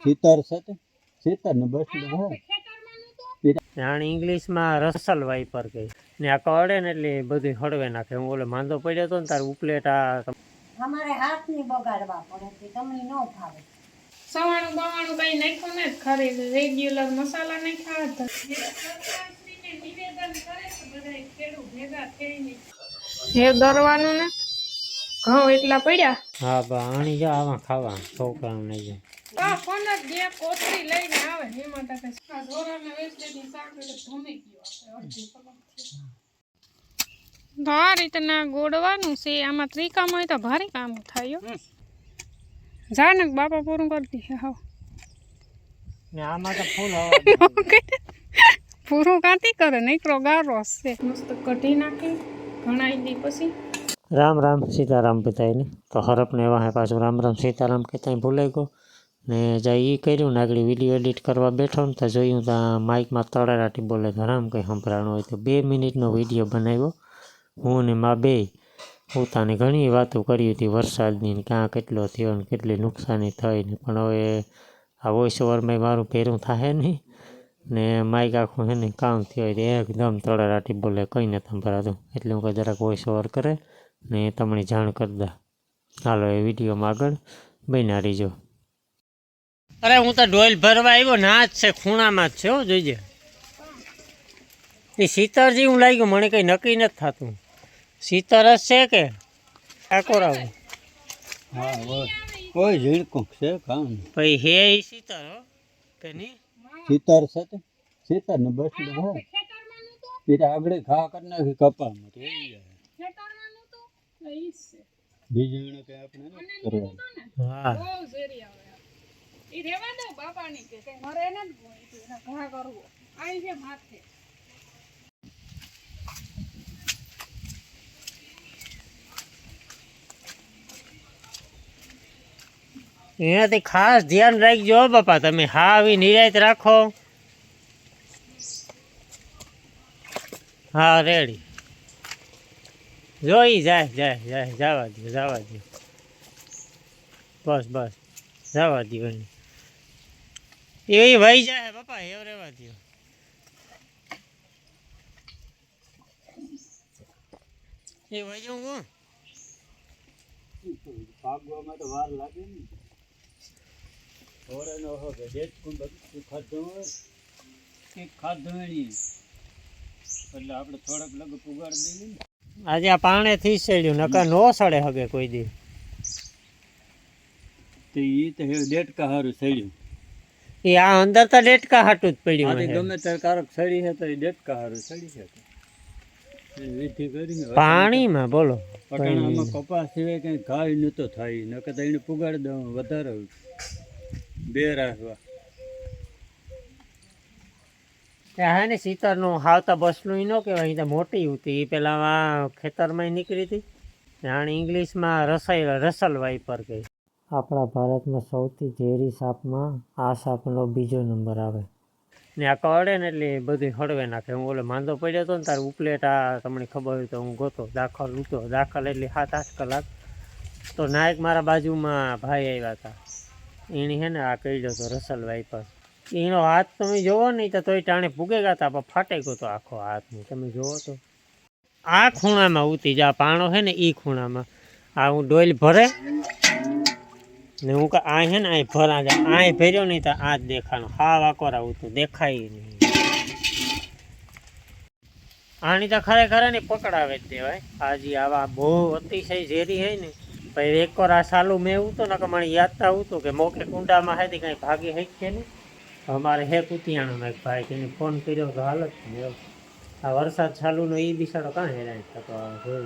સિત્તેર છે તે? સિત્તેર ને બસ ને ઇંગ્લિશમાં રસલ વાઇપર કહે. ને આ કડે ને એટલે બધું હળવે નાખે. હું ઓલે માંદો પડ્યો હતો ને તાર ઉપલેટ આ અમારે હાથની બગાડવા પડે છે તમને ન ભાવે સવાણું બવાણું કઈ નાખ્યું ને ખરી રેગ્યુલર મસાલા નાખ્યા હતા. નિવેદન કરે છે બધા ખેડૂત ભેગા થઈને જે દરવાનું ને ઘઉં એટલા પડ્યા? હા બા આણી જા આવા ખાવા છોકરાઓને જે. આ ફોન જ કોથળી લઈને આવે એમાં તકે આ ગયો આપણે આ રીતના ગોળવાનું છે આમાં ત્રિકામ હોય તો ભારે કામ થાય હો. જાનક બાપા પૂરું કરતી દે હા ને આમાં તો ફૂલ હવા પૂરું કાંતી કરે? નીકળો ગારો છે. મસ્ત કઢી નાખી ઘણાઈ દી પછી. રામ રામ સીતારામ પિતાઈને તો હરપને એવા હે પાછું રામ રામ સીતારામ કહેતા ભૂલાઈ ગયો. ને જ્યાં એ કર્યું ને આગળ વીડિયો એડિટ કરવા બેઠો ને તો જોયું તો માઇકમાં તળારાટી બોલે ઘરામ રામ કંઈ સંભળાણું હોય તો બે મિનિટનો વીડિયો બનાવ્યો. હું ને મા બે પોતાની ઘણી વાતો કરી હતી વરસાદની ને ક્યાં કેટલો થયો ને કેટલી નુકસાની થઈ ને પણ હવે આ વોઇસ ઓવરમાં મારું પહેરું થાય નહીં. ને માઇક આખું હે ને કામ થયો હોય તો એકદમ તળારાટી બોલે, કંઈ નથી સંભળાતું. એટલે હું જરાક વોઇસ ઓવર કરે ને તમને જાણ કરી દા. હાલો, એ વિડીયોમાં આગળ બન્યા રહીજો. અરે હું તો ડોઈલ ભરવા આવ્યો ના જ છે ખૂણામાં જ છે હો જોઈજે. એ સીતરજી હું લાગ્યું મને કંઈ નક્કી નથી થતું. સીતર જ છે કે? ઠાકોર આવું. હા કોઈ ઝીણકું છે કામ પછી હે એ સીતર હો કે નહીં સિત્તેર છે તે? સિત્તેર ને બસ ને હા પીરા આગળ ખા કરી નાખી તો છે. બીજું એને આપણે હા. એનાથી ખાસ ધ્યાન રાખજો બાપા, તમે હા આવી નિરાયત રાખો. હા, રેડી. જોઈ જાય જાય જાય, જવા દો જવા દો બસ બસ, જવા દો એને. એ વહી જાય બાપા એવું રહેવા દો એ વહી જાઉં હું. તો વાર લાગે થોડે નો હવે કે જેટલું ખાધું હોય એ ખાધું એટલે આપણે થોડોક લગ પુગાડી દઈએ આજે આ પાણે થી સડ્યું નકર નો સડે હગે કોઈ દી. તો એ તો દેટકા હારું સડ્યું. એ આ અંદર તો ડેટકા હાટું જ પડ્યું આથી ગમે ત્યારે કારક સડી છે તો એ ડેટકા હારું સડી છે વિધિ કરીને પાણીમાં બોલો. પટાણામાં કપાસ સિવાય કઈ ઘાય તો થાય નકર તો એને પુગાડી દઉં વધારે બે રાખવા. હા ને સીતરનું હાવતા બસનું ઈ ન કહેવાય અહીં તો મોટી હતી એ પેલા ખેતરમાં નીકળી હતી. જાણે ઇંગ્લિશમાં રસાઈ રસલ વાઈપર કહે આપણા ભારતમાં સૌથી ઝેરી સાપમાં આ સાપનો બીજો નંબર આવે. ને આ કળે ને એટલે બધું હળવે નાખે. હું ઓલે માંદો પડ્યો હતો ને, તારે ઉપલેટ, આ તમને ખબર હોય તો હું ગોતો. દાખલ, ઉતો, દાખલ એટલે સાત આઠ કલાક. તો નાયક મારા બાજુમાં ભાઈ આવ્યા હતા. એણે હે ને આ કહ્યો હતો રસલ વાઇપર એનો હાથ તમે જોવો નહીં તો તોય ટાણે પૂગે ગયા હતા, પણ ફાટે ગયો તો આખો હાથનો તમે જોવો તો. આ ખૂણામાં ઉતી જા. પાણો છે ને એ ખૂણામાં. આ હું ડોઈલ ભરે. ને હું કે આ છે ને આ ભરા જાય આ ભર્યો નહીં તો આ જ દેખાનો. હાવ આકોરા ઉતું દેખાય નહીં. આની તો ખરેખર ને પકડાવે જ દેવાય. હાજી આવા બહુ અતિશય ઝેરી હોય ને, પછી એક વાર આ સાલું મેં ઉતો ને કે મને યાદ તા ઉતું કે મોકે કુંડામાં હતી કંઈ ભાગી છે ને અમારે હે કુતિયાણામાં એક ભાઈ તેને ફોન કર્યો તો હાલત ને આ વરસાદ ચાલુનો એ બિસાડો કાં હેરાન થતો આવે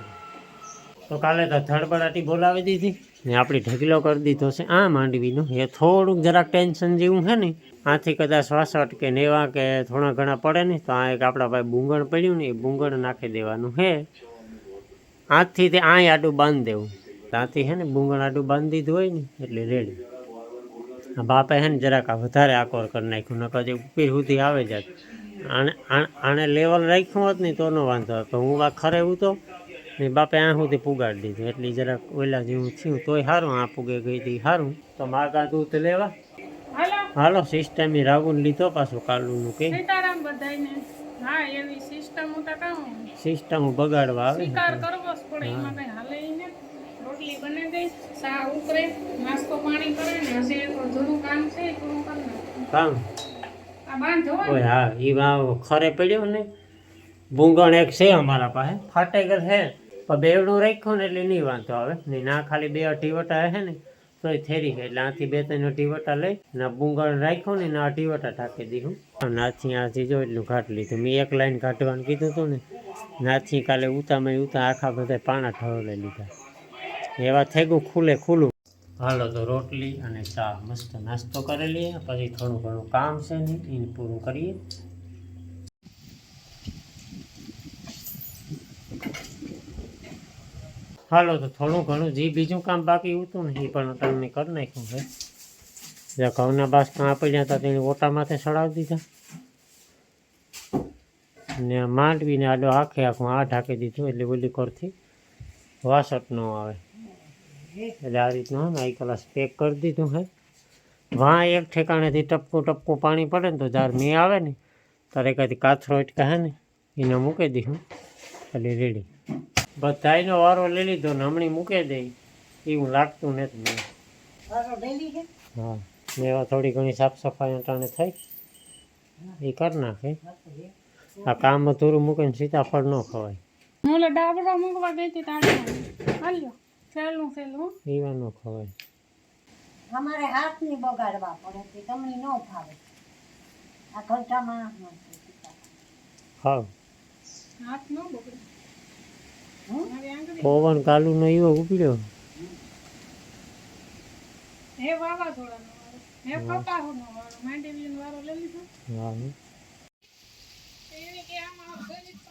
તો કાલે તો ધડબડાટી બોલાવી દીધી. ને આપણી ઢગલો કરી દીધો છે. આ માંડવીનો એ થોડુંક જરાક ટેન્શન જેવું છે ને, આથી કદાચ વાસટ કે નેવા કે થોડા ઘણા પડે ને, તો આ એક આપણા ભાઈ બુંગણ પડ્યું ને, એ બુંગણ નાખી દેવાનું છે. આથી તે આ આડું બાંધી દેવું. ત્યાંથી હે ને બુંગણ આડું બાંધી દીધું હોય ને, એટલે રેડી. આ બાપે હે ને જરાક વધારે આકોર કરી નાખ્યું, નકર જે ઉપર સુધી આવે જાત. આને આને લેવલ રાખ્યું હોત ને, તો નો વાંધો હતો હું આ ખરે ઉતો ને બાપે આ સુધી પુગાડી દીધું. એટલે જરાક ઓલા જેવું થયું તોય સારું આ પુગે ગઈ હતી સારું તો માગા દૂધ લેવા? હાલો. સિસ્ટમ સિસ્ટમ રાહુલ લીધો પાછો કાલુનું કે? સિસ્ટમ બગાડવા આવે રોટલી બને ગઈ સા ઉતરે નાસ્તો પાણી કરે ને કામ છે એ ઓય હા એ ખરે પડ્યો ને. ભૂંગણ એક છે અમારા પાસે ફાટેગર છે. પણ બેવડું રાખ્યું ને એટલે નહીં વાંધો આવે. નહીં ના ખાલી બે અઢીવટા હે ને તો એ થેરી ગઈ. એટલે આથી બે ત્રણ અઢીવટા લઈ ના બુંગળ રાખ્યું ને ના અઢીવટા ઢાંકી દીધું. અને આથી જો એટલું ઘાટ લીધું. મેં એક લાઈન કાઢવાનું કીધું હતું ને, નાથી કાલે ઉતામાં ઉતા આખા બધા પાણા ઠરોલે લીધા. એવા થઈ ગયું ખુલે ખુલ્લું. હાલો તો રોટલી અને ચા મસ્ત નાસ્તો કરી લઈએ. પછી થોડું ઘણું કામ છે ને એને પૂરું કરીએ. હાલો, તો થોડું ઘણું જે બીજું કામ બાકી હતું ને, એ પણ તમને કરી નાખ્યું છે. જે ઘઉંના બાસકા પડ્યા હતા તેને ઓટામાંથી સડાવી દીધા. ને માંડવીને આડો આખે આખું આ ઢાંકી દીધું, એટલે ઓલી કરથી વાસટ ન આવે. એટલે આ રીતનું ને કલાસ પેક કરી દીધું હે વાં એક ઠેકાણેથી ટપકું ટપકું પાણી પડે ને, તો જ્યારે મેં આવે ને, ત્યારે કાંઈ કાથરો અટકા હે ને, એને મૂકી દીધું. એટલે રેડી બધાયનો વારો લઈ લીધો ને હમણાં મૂકે દઈ એવું લાગતું નથી મને. હા ને એવા થોડી ઘણી સાફ સફાઈ અટાણે થઈ. એ કરી નાખે. આ કામ અધૂરું મૂકીને સીતાફળ ન ખવાય. ઓલો ડાબરો મૂકવા ગઈ હતી તાળી હાલ્યો ફેલું ફેલું એવા ન ખવાય. અમારે હાથની બગાડવા પડે છે તમને ન ફાવે. આ ઘંટામાં હા. હાથ ન બગડે. હમ? કાલુ નો પવન એવો ઉપડ્યો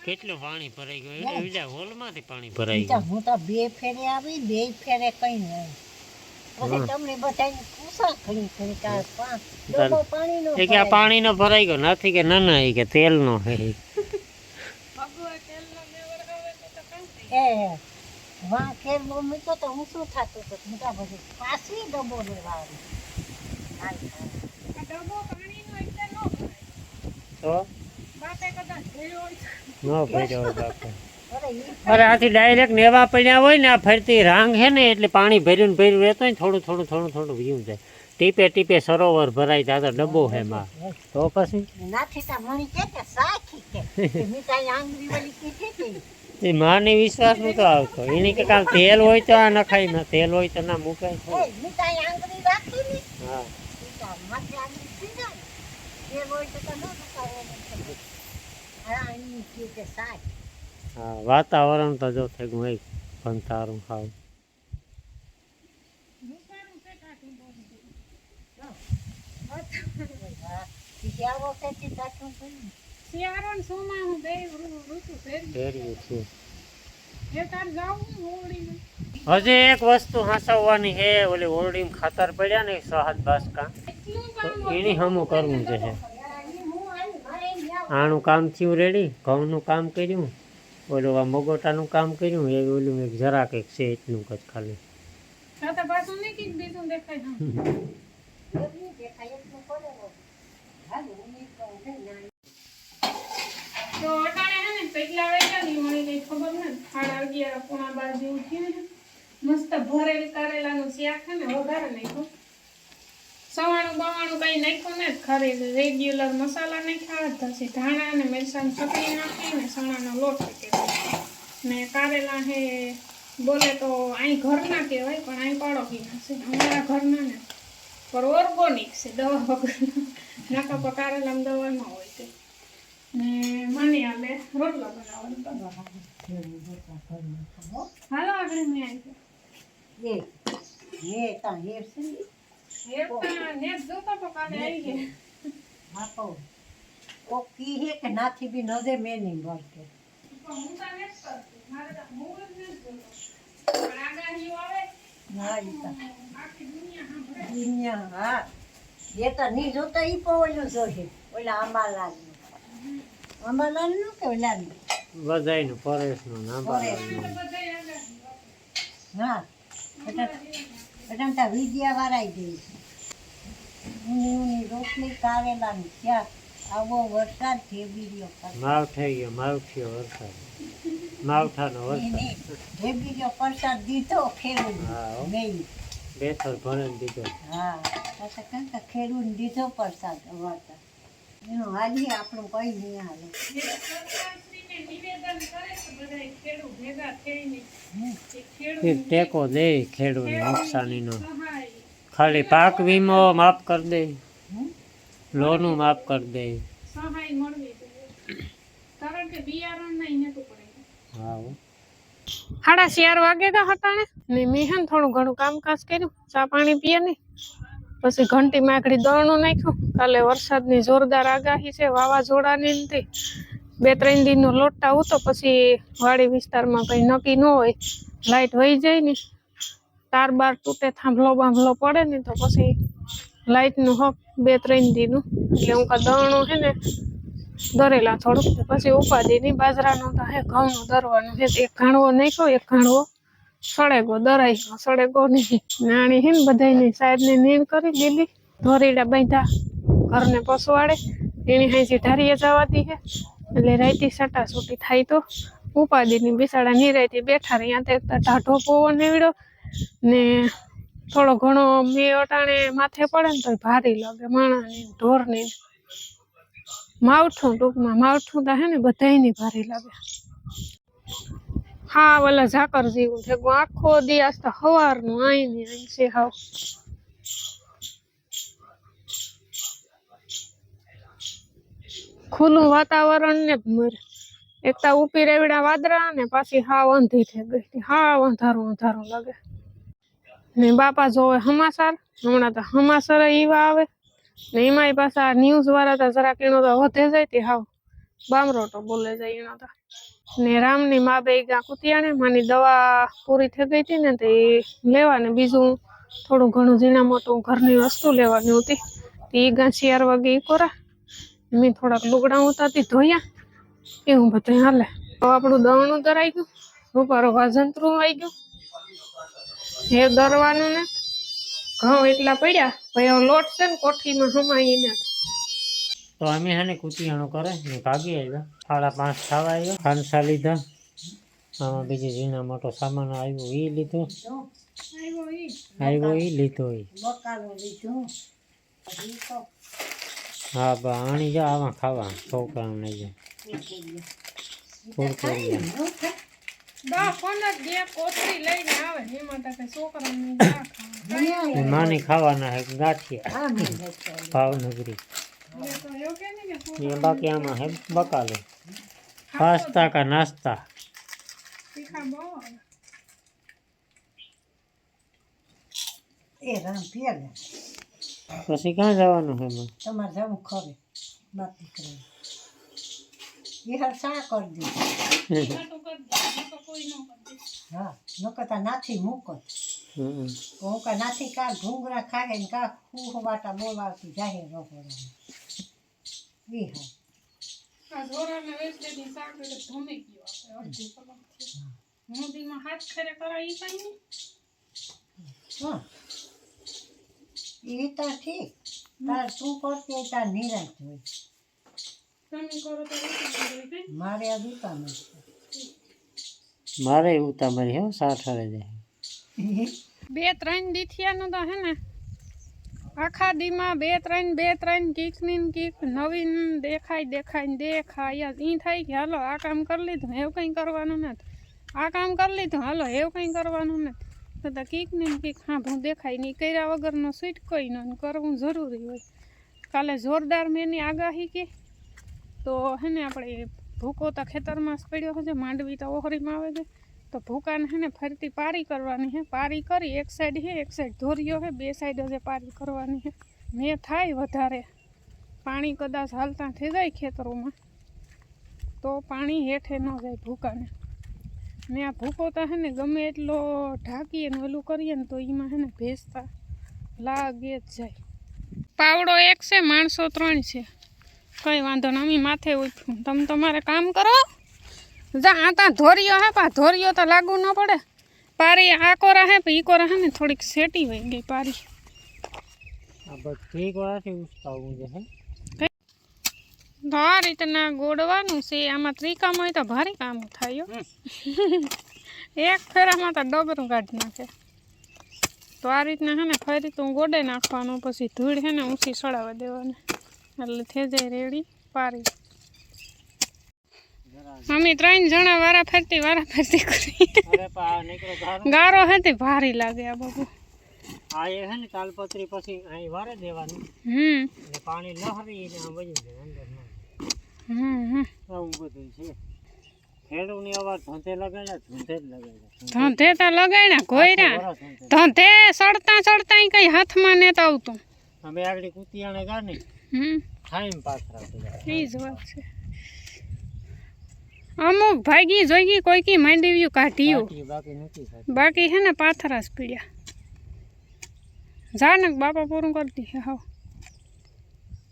કેટલું પાણી ભરાઈ ગયું? એટલે બીજા હોલમાંથી પાણી ભરાઈ ગયું. હું તો બે ફેરે આવી બે ફેરે કઈ નહીં. પાણી નો ભરાઈ ગયો. નથી કે ના ના એ કે તેલનો હે ભગવા તેલનો મેવર આવે તો તો કામ થઈ એ વાં ખેર બહુ મૂક્યો તો હું શું થતું હતું. મોટા પછી પાછી ડબ્બો લેવા આવી. ડબ્બો પાણીનો એટલે નો તો? બાપે કદાચ ભર્યો હોય ન ભર્યો હોય બાપે. અરે આથી ડાયરેક્ટ નેવા પડ્યા હોય ને આ ફરતી રાંગ છે ને એટલે પાણી ભર્યું ભર્યું રહેતો હોય ને થોડું થોડું થોડું થોડું વ્યૂ જાય. ટીપે ટીપે સરોવર ભરાય જાય તો ડબ્બો હે માં તો પછી? નાથી તા મણી કે કે સાખી કે. કે મીઠાઈ આંગળી વાળી કીધી હતી એ માને વિશ્વાસ નતો આવતો. એની કે કામ તેલ હોય તો આ નખાય ના તેલ હોય તો ના મુકાય. હા તો તો વાતાવરણ તો જો થઈ ગયું પણ તારું ખાવ Yeah, well, શિયાળો તેથી કાઠું થયું શિયાળો ને ચોમાસું બે ઋતુ ફેરવી છે. એ તાર જાવું હોળીમાં. હજી એક વસ્તુ હસાવવાની હે ઓલી ઓરડીમાં ખાતર પડ્યા ને સહાદ બાસકા. એની હમું કરવું છે. આનું કામ થયું રેડી ઘઉંનું કામ કર્યું ઓલું આ મગોટાનું કામ કર્યું એ ઓલું એક જરાક એક છે એટલું જ ખાલી. દેખાય હા ગરમી દેખાય એટલું પડે ને. હાલ હું નીકળું છું ને. તો અટાણે હે ને પેટલા વેચ્યા ની મળી ગઈ ખબર ને સાડા અગિયાર પોણા બાર જેવું થયું ને મસ્ત ભરેલ કારેલાનું શાક છે ને વધારે નાખ્યું. સવાણું બવાણું કઈ નાખ્યું ને ખરી રેગ્યુલર મસાલા નાખ્યા થશે ધાણા અને મિરસાની ચટણી નાખી ને ચણાનો લોટ નાખ્યો ને કારેલા હે, બોલે તો અહીં ઘરના કહેવાય, પણ અહીં પાડોશીના છે. અમારા ઘરના ને પર ઓર્ગોનિક છે, દવા વગર. નાકા પર કારેલામાં દવા ન હોય તે. ને મને આલે રોટલો બનાવવાનો હાલો આગળ મેં આવી એ એ તા હેર છે ને. ગયા નેટ જોતો તો કાલે આવી ગયા હા તો કી હે કે નાથી બી નજે મેં નહીં પણ હું તો નેટ કરતી મારે તો હું જ નથી જોતો પણ આગાહીઓ આવે. ના ઈ તા. આખી દુનિયા દુનિયા હા. એ તો નહીં જોતા ઈ પણ જોશે ઓલા આમાં આંબાલાલ નું કે ઓલા બધાયનું પરેશનું ના બરાબર હા એટલે એટલે તા વિદ્યા વાળાઈ ગઈ ઊની ઊની રોટલી કારેલાની આવો વરસાદ રહ્યો પર- માવ થઈ ગયો માવ વરસાદ. માવઠાનો પ્રસાદ દીધો ખેડૂત બેસર ભણીને દીધો. હા પાછા કાં કે ખેડૂત દીધો પ્રસાદ એનું હાલી આપણું કઈ નહીં હાલે. ટેકો દે ખેડૂત નુકસાનીનો. ખાલી પાક વીમો માફ કરી દે? લોનું માફ કરી દે. સહાય મળવી કારણ કે બિયારણ નહીં નતું પડે. હા. સાડા ચાર વાગે તો હતા ને ને મેં હે થોડું ઘણું કામકાજ કર્યું. ચા પાણી પીએ ને. પછી ઘંટી માકડી દળનું નાખ્યું. કાલે વરસાદની જોરદાર આગાહી છે, વાવાઝોડાની નથી બે ત્રણ દિનનો લોટા ઉતો પછી વાડી વિસ્તારમાં કંઈ નક્કી ન હોય. લાઈટ વહી જાય ને, તાર બાર તૂટે, થાંભલો બાંભલો પડે ને, તો પછી લાઇટનું હક બે ત્રણ દિનનું એટલે હું કા દળનું છે ને, દરેલા થોડુંક. પછી ઉપાધિની બાજરાનો તો હે, ઘઉંનું દરવાનું છે એક ઘાણવો નાખ્યો, એક ઘાણવો સળેગો દરાઈ ગયો સળેગો નહીં નાણી હે ને સાહેબ સાહેબને નીર કરી દીધી. ધોરીડા બાંધ્યા, ઘરને પસવાડે. એની હાંસી ધારીએ જવાતી હે. એટલે રાઈતી સટા સુટી થાય તો ઉપાદીની બિસાડા નિરાયતી બેઠા રહી. તો ટાઢો પવન નીવડ્યો ને થોડો ઘણો મેં અટાણે માથે પડે ને તો ભારી લાગે. માણાની ઢોરની માવઠું ટૂંકમાં માવઠું તો હે ને બધાયની ભારી લાગે. હા, ઓલા ઝાકર જેવું છે. આખો દી આજ તો સવારનું આઈ ને આઈ છે હાવ. ખુલ્લું વાતાવરણ ને જ મરે. એક તો ઉપી રેવડા વાદળા ને પાછી હાવ અંધી થઈ ગઈ હાવ અંધારું અંધારું લાગે. ને બાપા જોવે હમાસાર, હમણાં તો હમાસર એવા આવે. ને એમાંય પાછા ન્યૂઝ વાળા તો જરાક એનો તો વધે જાય તે હાવ. બામરોટો બોલે જાય હતા ને રામની મા બે ગા કુતિયાણે માની દવા પૂરી થઈ ગઈ હતી ને, તે લેવાને બીજું થોડું ઘણું ઝીણા મોટું ઘરની વસ્તુ લેવાની હતી. તે ગા ચાર વાગે એ કોરા. મેં થોડાક લુગડા ઉતારતી ધોયા. એવું બધું હાલે. તો આપણું દવણું દરાઈ ગયું. રૂપારો વાજંતરું આવી ગયું. એ દરવાનું ને ઘઉં એટલા પડ્યા. ભાઈ લોટ છે ને, કોઠીમાં હમાઈને તો અમે હેને કુતિયાણું કરે ને ભાગી આવ્યા. સાડા પાંચ થવા આવ્યો. ખાનસા લીધા. આમાં બીજી ઝીણા મોટો સામાન આવ્યો એ લીધો. આવ્યો એ લીધો એ હા બા આણી જા આવા ખાવા. છોકરાઓને જા. ન ના ખાવા. એ માની ખાવાના હે ગાંઠિયા. ભાવનગરી. એટલે તો એવું है बकाले पास्ता का नाश्ता। આમાં હે બકાલો પાસ્તા કા નાસ્તા તીખા બહુ આવે એ રામ પછી ક્યાં જવાનું છે એમાં તમારે જવું ખરે બાકી કરે એ હાલ શા કરી દીધું દે હા નકતા નાથી મૂકો. હું કા નાથી કા ઢુંગરા ખાગે ને કા ખૂબ વાટા બોલાવતી જાહેર રહોડામાં એ હા આ ઢોરાને વેચેની શાક એટલે ધમી ગયો આપણે અડધી કલાક થયો મોદીમાં હાથ ખેરે કરાય ઈ કઈ નહીં હા એ તો ઠીક તાર તું કરતી હોય તાર નિરાશ હોય તમે કરો તો વેચી દેજો કઈ મારે આ દુકાન મારે એવું તમારી હે સાઠારે જાય બે ત્રણ દીથિયાનું તો હે ને આખા દીમાં બે ત્રણ બે ત્રણ કીક ને કીક નવીન દેખાય દેખાય ને દેખાય. ઈ થાય કે હાલો, આ કામ કરી લીધું, એવું કંઈ કરવાનું નથી. આ કામ કરી લીધું, હાલો, એવું કંઈ કરવાનું નથી. બધા કીક ને કીક હા દેખાય નહીં કર્યા વગરનો કોઈ ન કરવું જરૂરી હોય. કાલે જોરદાર મેં એની આગાહી કે, તો હે ને આપણે ભૂકો તો ખેતરમાં જ પડ્યો છે માંડવી તો ઓહરીમાં આવે છે. તો ભૂકાને હે ને ફરતી પારી કરવાની છે પારી કરી, એક સાઈડ છે એક સાઈડ ધોરીઓ છે બે સાઈડ જે પારી કરવાની છે મેં થાય વધારે. પાણી કદાચ હાલતા થઈ જાય ખેતરોમાં, તો પાણી હેઠે ન જાય ભૂકાને. ને આ ભૂકો તો હે ને ગમે એટલો ઢાંકીએ ને ઓલું કરીએ ને તો એમાં હે ને ભેસતા લાગે જ જાય. પાવડો એક છે, માણસો ત્રણ છે. કંઈ વાંધો નહીં, અમે માથે ઉઠ્યું તમે તમારે કામ કરો. જા આ તા ધોરિયો હે પા ધોરિયો તો લાગુ ન પડે. પારી આ કોરા હે ઈ કોરા હે ને થોડીક સેટી વહી ગઈ પારી. આ ઠીક વાળાથી ઉસકાવવું છે હે? તો આ રીતના ગોળવાનું છે આમાં ત્રિકામ હોય તો ભારે કામ થાય હો. એક ફેરામાં તો ડબરું કાઢી નાખે. તો આ રીતના હે ને ફરી તું ગોડે નાખવાનું પછી ધૂળ હે ને ઊંચી સડાવવા દેવાની. એટલે થઈ જાય રેડી પારી. અમે ત્રણ જણા વારા ફરતી વારા ફરતી કરી. અરે પા આ નીકળો ગારો. ગારો હતી ભારી લાગે આ બાબુ. આ એ હે ને તાલપત્રી પછી અહીં વારે દેવાની. હમ. અને પાણી લહરીને આમ વહી જાય અંદર ના. હમ હમ. આવું બધું છે. ખેડૂની અવાજ ધોંધે લગાડ્યા ધોંધે જ લગાડ્યા ધોંધે તો લગાડ્યા ઘોયરા વરસ ધોંધે. ધોંધે સડતા સડતા કઈ હાથમાં ને તો આવતું. અમે આગળ કુતિયાણે ગા ને હમ. ખાઈને પાથરા બધા એ જ વાત છે. અમુક ભાગી જોઈ કોઈ કી માંડવ્યું કાઢ્યું. બાકી બાકી નથી થતું બાકી હે ને પાથરા જ પીડ્યા. જાનક બાપા પૂરું કરતી હે હાવ.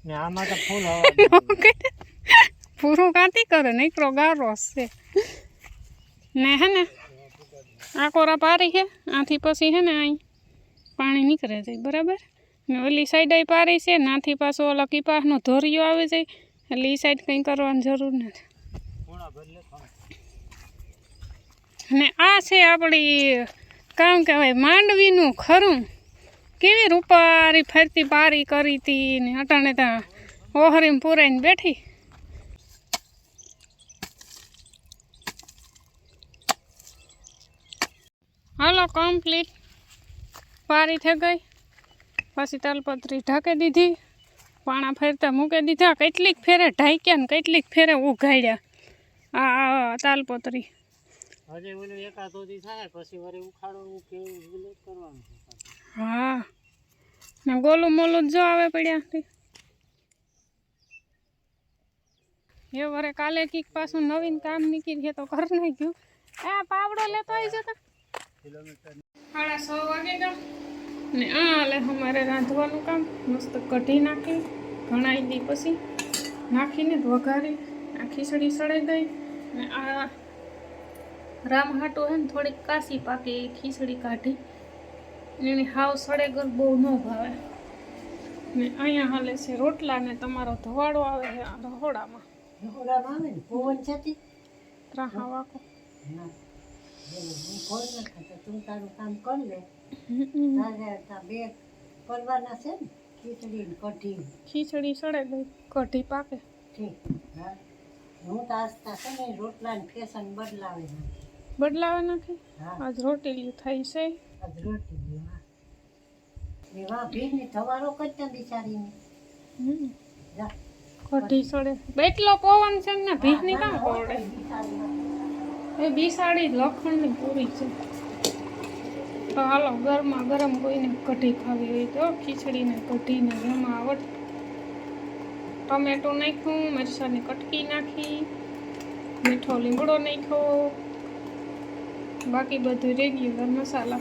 ને આમાં તો ફૂલ હવા પૂરું કાંતી કરે? નીકળો ગારો છે. ને હે ને આ કોરા પારી છે આથી પછી હે ને અહીં પાણી નીકળે જાય બરાબર? ને ઓલી સાઈડ અહીં પારી છે નાથી પાછો ઓલા કીપાસનો ધોરિયો આવે જાય એટલે એ સાઈડ કંઈ કરવાની જરૂર નથી. ખૂણા બદલે ખૂણા. ને આ છે આપણી, કામ કહેવાય, માંડવીનું ખરું. કેવી રૂપારી ફરતી પારી કરી હતી ને અટાણે ત્યાં ઓહરીમ પૂરાઈને બેઠી. હાલો કમ્પ્લીટ પારી થઈ ગઈ. પછી તલપત્રી ઢાંકી દીધી. પાણા ફેરતા મૂકી દીધા. કેટલીક ફેરે ઢાંક્યા ને કેટલીક ફેરે ઉઘાડ્યા. આ આ તાલપત્રી હજી ઓલું એકાદોદી થાય પછી વળી ઉખાડવું કે એવું કરવાનું. હા. ને ગોલું મોલું જ આવે પડ્યા એ વરે કાલે કીક પાછું નવીન કામ નીકળી ગયા તો કર નાખ્યું આ પાવડો લેતો આવી જતા. સાડા સો વાગે ગયા. ને આ હાલે અમારે રાંધવાનું કામ. મસ્ત કઢી નાખી ઘણાઈ દી પછી. નાખીને વઘારી આ ખીચડી સડાઈ ગઈ. ને આ રામ હાટો હે ને થોડીક કાસી પાકે એ ખીચડી કાઢી. એની હાવ સડેગર બહુ ન ભાવે. ને અહીંયા હાલે છે રોટલા ને તમારો ધવાડો આવે છે આ રહોડામાં. રહોડામાં આવે ને? પવન છતી ત્રાહા વાકો. તો તારું કામ કર લે. બે કરવાના છે ને ખીચડી ને કઢી. ખીચડી સડે ગઈ કઢી પાકે. ઠીક. હા. હું તો આસ્તા છે ને રોટલા ને ફેશન બદલાવે નાખી. બદલાવે નાખી? આજ રોટેલી થાય છે? આજ રોટી હા. એ વાહ થવારો કરતા બિચારીને. હમ. જા. કઢી સોડે. બેટલો પવન છે ને ભીખની કામ બિચારી એ બિસાડી લખણની પૂરી છે. તો હાલો ગરમા ગરમ કોઈને કઢી ખાવી હોય તો ખીચડી ને કઢી ને જેમાં આવડ ટમેટો નાખ્યું મરચાંની કટકી નાખી મીઠો લીમડો નાખ્યો. બાકી બધું રેગ્યુલર મસાલા.